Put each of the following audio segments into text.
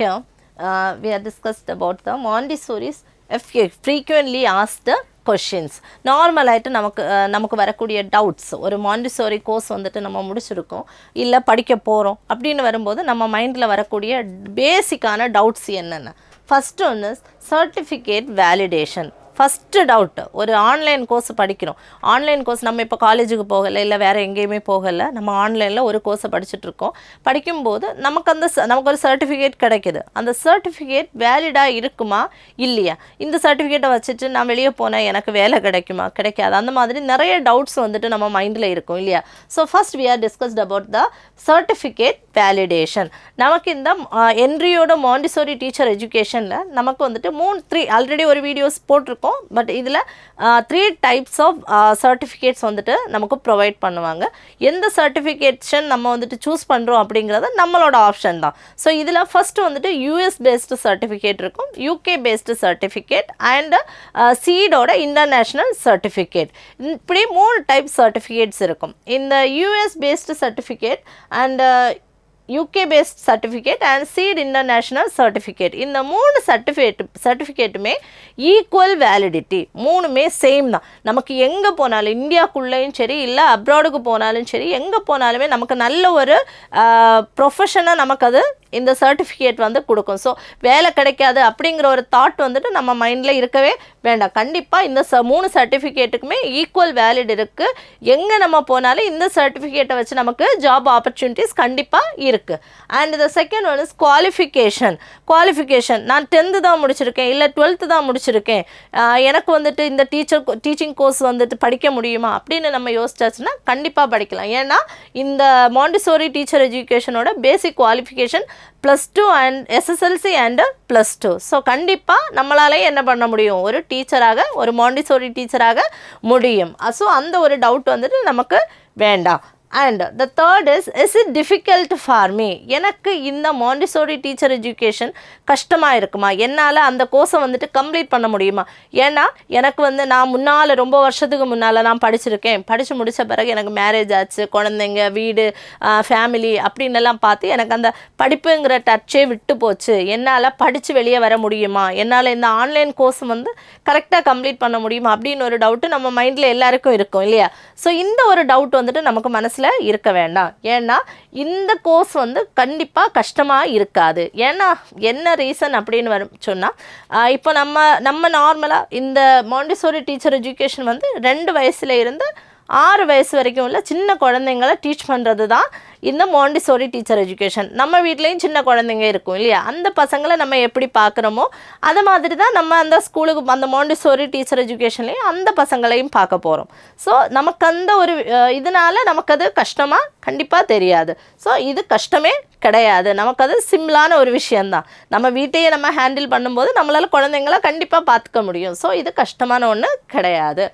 here uh, we have discussed about the Montessori's frequently asked questions நார்மலாகிட்டு நமக்கு uh, நமக்கு வரக்கூடிய doubts ஒரு Montessori course வந்துட்டு நம்ம முடிச்சிருக்கோம். இல்லை படிக்க போகிறோம் அப்படின்னு வரும்போது நம்ம மைண்டில் வரக்கூடிய பேசிக்கான டவுட்ஸ் என்னென்ன? ஃபஸ்ட்டு ஒன்று சர்டிஃபிகேட் வேலிடேஷன் ஃபஸ்ட்டு டவுட்டு ஒரு ஆன்லைன் கோர்ஸ் படிக்கிறோம். ஆன்லைன் கோர்ஸ் நம்ம இப்போ காலேஜுக்கு போகலை இல்லை வேறு எங்கேயுமே போகலை நம்ம ஆன்லைனில் ஒரு கோர்ஸை படிச்சுட்ருக்கோம் படிக்கும்போது நமக்கு அந்த ச- நமக்கு ஒரு சர்டிஃபிகேட் கிடைக்குது. அந்த சர்டிஃபிகேட் வேலிடாக இருக்குமா? இல்லையா? இந்த சர்டிஃபிகேட்டை வச்சுட்டு நான் வெளியே போனேன் எனக்கு வேலை கிடைக்குமா? கிடைக்காது. அந்த மாதிரி நிறைய டவுட்ஸ் வந்துட்டு நம்ம மைண்டில் இருக்கும் இல்லையா? So first we are discussed about the certificate validation நமக்கு இந்த என்ட்ரியோட மாண்டிசோரி டீச்சர் எஜுகேஷனில் நமக்கு வந்துட்டு மூணு த்ரீ ஆல்ரெடி ஒரு வீடியோஸ் போட்டிருக்கோம். பட் இதில் த்ரீ டைப்ஸ் ஆஃப் சர்டிஃபிகேட்ஸ் வந்துட்டு நமக்கு ப்ரொவைட் பண்ணுவாங்க. எந்த சர்டிஃபிகேஷன் நம்ம வந்துட்டு சூஸ் பண்ணுறோம் அப்படிங்கிறது நம்மளோட ஆப்ஷன் தான். ஸோ இதில் ஃபஸ்ட்டு வந்துட்டு யூஎஸ் பேஸ்டு சர்டிஃபிகேட் இருக்கும். யூகே பேஸ்டு சர்டிஃபிகேட் அண்ட் சீடோட இன்டர்நேஷ்னல் சர்டிஃபிகேட் இப்படி மூணு டைப் சர்டிஃபிகேட்ஸ் இருக்கும். இந்த US based certificate and UK based certificate and seat international certificate இந்த மூணு சர்டிஃபிகேட் சர்டிஃபிகேட்டுமே ஈக்குவல் வேலிடிட்டி மூணுமே சேம் தான். நமக்கு எங்கே போனாலும் இந்தியாக்குள்ளேயும் சரி இல்லை அப்ராடுக்கு போனாலும் சரி எங்கே போனாலுமே நமக்கு நல்ல ஒரு ப்ரொஃபஷனாக நமக்கு அது இந்த சர்டிஃபிகேட் வந்து கொடுக்கும். ஸோ வேலை கிடைக்காது அப்படிங்கிற ஒரு தாட் வந்துட்டு நம்ம மைண்டில் இருக்கவே வேண்டாம். கண்டிப்பாக இந்த ச மூணு சர்டிஃபிகேட்டுக்குமே ஈக்குவல் வேலிட் இருக்குது எங்கே நம்ம போனாலும் இந்த சர்டிஃபிகேட்டை வச்சு நமக்கு ஜாப் ஆப்பர்ச்சுனிட்டிஸ் கண்டிப்பாக இருக்குது and the second one is qualification qualification நான் டென்த்து தான் முடிச்சிருக்கேன். இல்லை டுவெல்த்து தான் முடிச்சிருக்கேன். எனக்கு வந்துட்டு இந்த டீச்சர் டீச்சிங் கோர்ஸ் வந்துட்டு படிக்க முடியுமா? அப்படின்னு நம்ம யோசிச்சாச்சுன்னா கண்டிப்பாக படிக்கலாம். ஏன்னா இந்த Montessori teacher எஜுகேஷனோட basic qualification plus two and SSLC and plus two so கண்டிப்பாக நம்மளாலே என்ன பண்ண முடியும்? ஒரு டீச்சராக ஒரு மாண்டிசோரி டீச்சராக முடியும். ஸோ அந்த ஒரு டவுட் வந்துட்டு நமக்கு வேண்டாம். And the third is is it difficult for me எனக்கு இந்த மாண்டிசோரி டீச்சர் எஜுகேஷன் கஷ்டமாக இருக்குமா? என்னால் அந்த கோர்ஸை வந்துட்டு கம்ப்ளீட் பண்ண முடியுமா? ஏன்னா எனக்கு வந்து நான் முன்னால் ரொம்ப வருஷத்துக்கு முன்னால் நான் படிச்சிருக்கேன். படித்து முடித்த பிறகு எனக்கு மேரேஜ் ஆச்சு குழந்தைங்க வீடு ஃபேமிலி அப்படின்னு எல்லாம் பார்த்து எனக்கு அந்த படிப்புங்கிற டச்சே விட்டு போச்சு. என்னால் படித்து வெளியே வர முடியுமா? என்னால் இந்த ஆன்லைன் கோர்ஸ் வந்து கரெக்டாக கம்ப்ளீட் பண்ண முடியுமா? அப்படின்னு ஒரு டவுட்டு நம்ம மைண்டில் எல்லாருக்கும் இருக்கும் இல்லையா? ஸோ இந்த ஒரு டவுட் வந்துட்டு நமக்கு மனசு கோர்ஸில் இருக்க வேண்டாம். ஏன்னா இந்த கோர்ஸ் வந்து கண்டிப்பாக கஷ்டமாக இருக்காது. ஏன்னா என்ன ரீசன் அப்படின்னு வரும் சொன்னால் இப்போ நம்ம நம்ம நார்மலாக இந்த மாண்டிசோரி டீச்சர் எஜுகேஷன் வந்து ரெண்டு வயசுல இருந்து ஆறு வயசு வரைக்கும் உள்ள சின்ன குழந்தைங்கள டீச் பண்ணுறது தான் இந்த மாண்டிசோரி டீச்சர் எஜுகேஷன் நம்ம வீட்லேயும் சின்ன குழந்தைங்க இருக்கும் இல்லையா? அந்த பசங்களை நம்ம எப்படி பார்க்குறோமோ அது மாதிரி தான் நம்ம அந்த ஸ்கூலுக்கு அந்த மாண்டிசோரி டீச்சர் எஜுகேஷன்லேயும் அந்த பசங்களையும் பார்க்க போகிறோம் ஸோ நமக்கு அந்த ஒரு இதனால் இதனால நமக்கு அது கஷ்டமாக கண்டிப்பாக தெரியாது. ஸோ இது கஷ்டமே கிடையாது. நமக்கு அது சிம்பிளான ஒரு விஷயந்தான் நம்ம வீட்டையே நம்ம ஹேண்டில் பண்ணும்போது நம்மளால் குழந்தைங்கள கண்டிப்பாக பார்த்துக்க முடியும். ஸோ இது கஷ்டமான ஒன்று கிடையாது.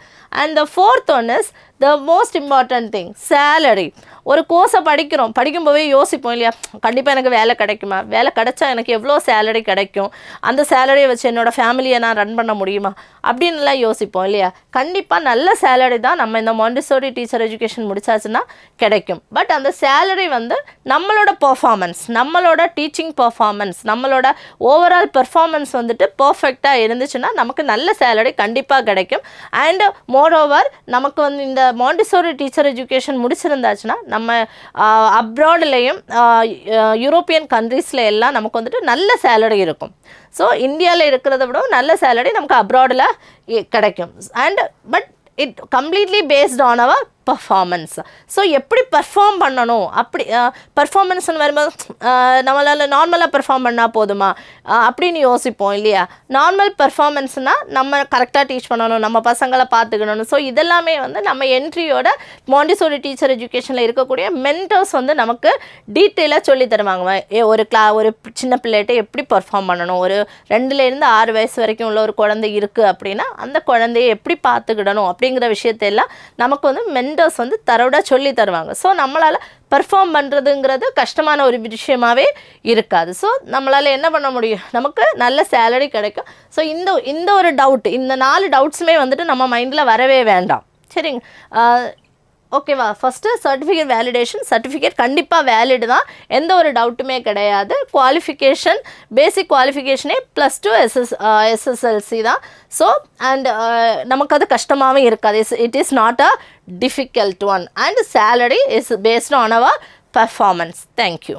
And the fourth one is the most important thing salary ஒரு கோர்ஸை படிக்கிறோம். படிக்கும்போதே யோசிப்போம் இல்லையா? கண்டிப்பாக எனக்கு வேலை கிடைக்குமா? வேலை கிடைச்சா எனக்கு எவ்வளோ சேலரி கிடைக்கும்? அந்த சேலரியை வச்சு என்னோட ஃபேமிலியை நான் ரன் பண்ண முடியுமா? அப்படின்லாம் யோசிப்போம் இல்லையா? கண்டிப்பாக நல்ல சேலரி தான் நம்ம இந்த மாண்டிசோரி டீச்சர் எஜுகேஷன் முடிச்சாச்சுன்னா கிடைக்கும். பட் அந்த சேலரி வந்து நம்மளோட பர்ஃபார்மன்ஸ் நம்மளோட டீச்சிங் பர்ஃபார்மன்ஸ் நம்மளோட ஓவரால் பெர்ஃபார்மன்ஸ் வந்துட்டு பர்ஃபெக்டாக இருந்துச்சுன்னா நமக்கு நல்ல சேலரி கண்டிப்பாக கிடைக்கும். அண்ட் மோரோவர் நமக்கு வந்து இந்த மாண்டிசோரி டீச்சர் எஜுகேஷன் முடிச்சிருந்தாச்சுன்னா நம்ம அப்ராட்லேயும் யூரோப்பியன் கண்ட்ரீஸில் எல்லாம் நமக்கு வந்துட்டு நல்ல சேலரி இருக்கும். ஸோ இந்தியாவில் இருக்கிறத விட நல்ல சேலரி நமக்கு அப்ராடில் கிடைக்கும். And but it completely based on our performance so எப்படி பர்ஃபார்ம் பண்ணணும்? அப்படி பர்ஃபார்மன்ஸ்னு வரும்போது நம்மளால் நார்மலாக பெர்ஃபார்ம் பண்ணால் போதுமா? அப்படின்னு யோசிப்போம் இல்லையா? நார்மல் பர்ஃபார்மன்ஸ்னால் நம்ம கரெக்டாக டீச் பண்ணணும் நம்ம பசங்களை பார்த்துக்கணும் ஸோ இதெல்லாமே வந்து நம்ம என்ட்ரியோட மாண்டிசோரி டீச்சர் எஜுகேஷனில் இருக்கக்கூடிய மென்டர்ஸ் வந்து நமக்கு டீட்டெயிலாக சொல்லி தருவாங்க. ஏ ஒரு கிளா ஒரு சின்ன பிள்ளைகிட்ட எப்படி பர்ஃபார்ம் பண்ணணும்? ஒரு ரெண்டுலேருந்து ஆறு வயசு வரைக்கும் உள்ள ஒரு குழந்தை இருக்குது அப்படின்னா அந்த குழந்தைய எப்படி பார்த்துக்கிடணும் அப்படிங்கிற விஷயத்தையெல்லாம் நமக்கு வந்து மென் மென்டர்ஸ் வந்து தரோட சொல்லி தருவாங்க. ஸோ நம்மளால் பெர்ஃபார்ம் பண்ணுறதுங்கிறது கஷ்டமான ஒரு விஷயமாவே இருக்காது. ஸோ நம்மளால் என்ன பண்ண முடியும்? நமக்கு நல்ல சேலரி கிடைக்கும். ஸோ இந்த இந்த ஒரு டவுட் இந்த நாலு டவுட்ஸுமே வந்துட்டு நம்ம மைண்டில் வரவே வேண்டாம். சரிங்க? ஓகேவா ஃபஸ்ட்டு சர்டிஃபிகேட் வேலிடேஷன் சர்டிஃபிகேட் கண்டிப்பாக வேலிடு தான். எந்த ஒரு டவுட்டுமே கிடையாது. குவாலிஃபிகேஷன் பேசிக் குவாலிஃபிகேஷனே ப்ளஸ் டூ எஸ்எஸ் எஸ்எஸ்எல்சி தான். ஸோ அண்ட் நமக்கு அது கஷ்டமாகவும் இருக்காது. Is it is not a difficult one and salary is based on our performance thank you